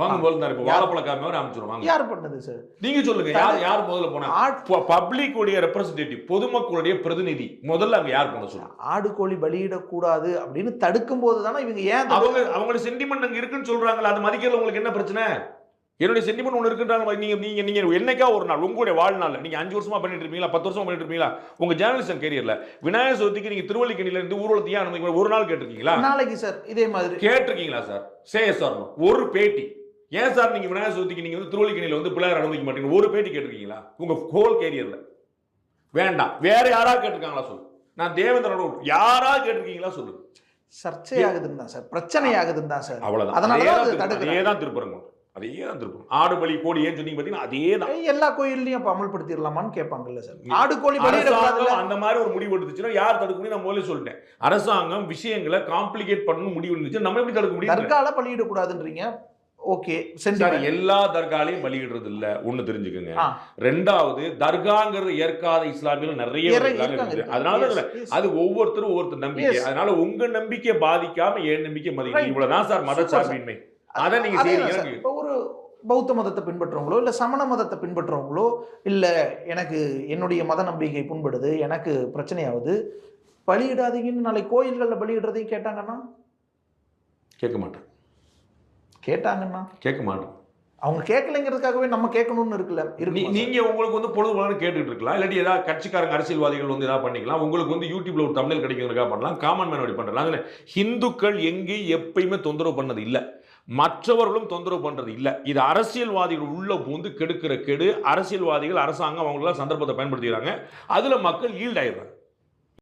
வாங்க முதல்ல இப்போ வாழைப்பழ காமி மாதிரி அமைச்சிரும் வாங்க. யார் பண்ணது சார் நீங்க சொல்லுங்க யார் யார் முதல்ல போனா? பப்ளிக் உடைய ரெப்ரசன்டேட்டிவ் பொதுமக்களுடைய பிரதிநிதி முதல்ல அங்க யார் போன சொல்லுங்க. ஆடு கோழி பலியிடக்கூடாது அப்படின்னு தடுக்கும் போது தானே இவங்க ஏன் அவங்க அவங்களோட சென்டிமெண்ட் அங்க இருக்குன்னு சொல்றாங்கல்ல அது மதிக்கிறதுல உங்களுக்கு என்ன பிரச்சனை? என்னுடைய சென்டிமெண்ட் ஒன்று இருக்குன்றாங்க நீங்க நீங்க நீங்க என்னைக்கா ஒரு நாள் உங்களுடைய வாழ்நாள் நீங்க அஞ்சு வருஷமா பண்ணிட்டு இருப்பீங்களா பத்து வருஷமா பண்ணிட்டு இருப்பீங்களா உங்க ஜேர்னலிசம் கேரியர்ல விநாயகர் சதுர்த்திக்கு நீங்க திருவள்ளிக்கணில இருந்து ஊர்வலத்தை ஏன் அனுமதிக்க ஒரு நாள் கேட்டிருக்கீங்களா? நாளைக்கு சார் இதே மாதிரி. கேட்டிருக்கீங்களா சார் சே சார் ஒரு பேட்டி. ஏன் சார் நீங்க விநாயகர் சதுர்த்திக்கு நீங்க வந்து திருவள்ளிக்கணில வந்து பிள்ளையார் அனுமதிக்க மாட்டீங்க ஒரு பேட்டி கேட்டிருக்கீங்களா? உங்க ஹோல் கேரியர்ல வேண்டாம். வேற யாரா கேட்டிருக்காங்களா சொல்லு. நான் தேவேந்திரோட யாரா கேட்டிருக்கீங்களா சொல்லு. சர்ச்சையாகுதுன்னு தான் சார். பிரச்சனை ஆகுதுன்னு தான் சார். அவ்வளவுதான். அதனால அதே தான் தான் அது தான் திருப்பரம் ஆடு பலி கோடி ஏன் சொன்னீங்க பாத்தீங்கன்னா அதே தான். எல்லா கோயில்லையும் அப்ப அமல்படுத்திடலாமான்னு கேட்பாங்கல்ல சார். ஆடு கோழி அரசாங்கம் அந்த மாதிரி ஒரு முடிவு எடுத்துச்சுன்னா யார் தடுக்க முடியும் நான் முதல்ல சொல்லிட்டேன். அரசாங்கம் விஷயங்களை காம்ப்ளிகேட் பண்ணணும் முடிவு இருந்துச்சு நம்ம எப்படி தடுக்க முடியும்? தர்கால பலியிடக்கூடாதுன்றீங்க. ஓகே சார் எல்லா தர்காலையும் பலியிடுறது இல்ல ஒண்ணு தெரிஞ்சுக்கோங்க. ரெண்டாவது தர்காங்கிறது ஏற்காத இஸ்லாமியர்கள் நிறைய. அதனால. அது ஒவ்வொருத்தரும் ஒவ்வொருத்தர் நம்பிக்கை. அதனால உங்க நம்பிக்கை பாதிக்காம என் நம்பிக்கை Right. இவ்வளவுதான் சார் மத. சார்பின்மை அதை நீங்க செய்றீங்க ஒரு பௌத்த மதத்தை பின்பற்றுறவங்களோ இல்ல சமண மதத்தை பின்பற்றுறவங்களோ இல்ல எனக்கு என்னுடைய மத நம்பிக்கை புண்படுது எனக்கு பிரச்சனையாகுது பலியிடாதீங்கன்னு நாளை கோயில்கள்ல பலியிடுறதையும் கேட்டாங்கன்னா கேட்க மாட்டேன் கேட்டாங்கன்னா கேட்க மாட்டேன் அவங்க கேட்கலைங்கிறதுக்காகவே நம்ம கேட்கணும்னு இருக்குல்ல இருக்கு நீங்க உங்களுக்கு வந்து பொழுது போல கேட்டுட்டு இருக்கலாம். இல்லாட்டி ஏதாவது கட்சிக்காரங்க அரசியல்வாதிகள் வந்து ஏதாவது பண்ணிக்கலாம். உங்களுக்கு வந்து யூடியூப்ல ஒரு தமிழ் கிடைக்கிறதுக்காக பண்ணலாம். காமன் மேன் அப்படி பண்ணலாம் அதுல ஹிந்துக்கள் எங்கேயும் எப்பயுமே தொந்தரவு பண்ணது இல்ல. மற்றவர்களும் தொந்தரவு பண்றது இல்ல. இது அரசியல்வாதிகள் உள்ள பூந்து கெடுக்கிற கெடு. அரசியல்வாதிகள் அரசாங்கம் அவங்களாம் சந்தர்ப்பத்தை பயன்படுத்திக்கிறாங்க. அதுல மக்கள் ஈல்ட் ஆயிடுறாங்க.